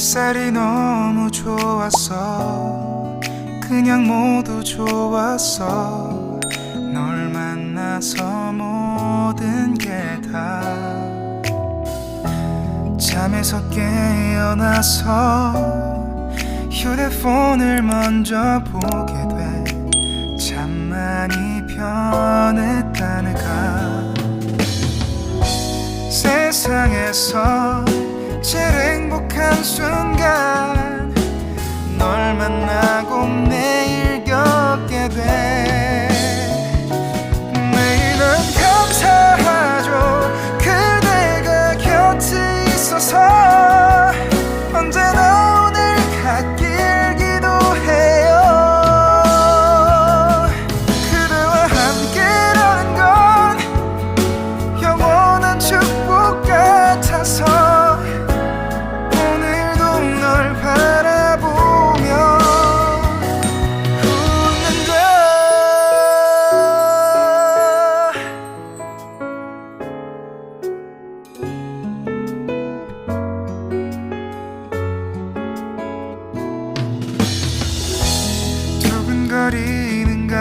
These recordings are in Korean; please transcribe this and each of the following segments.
햇살이 너무 좋았어 그냥 모두 좋았어 널 만나서 모든 게 다 잠에서 깨어나서 휴대폰을 먼저 보게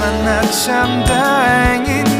만나 참 다행인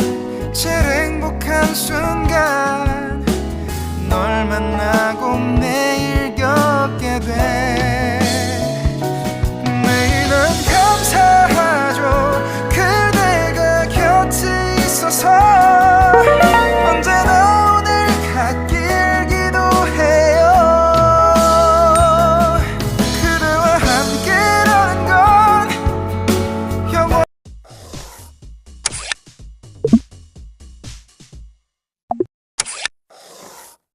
순간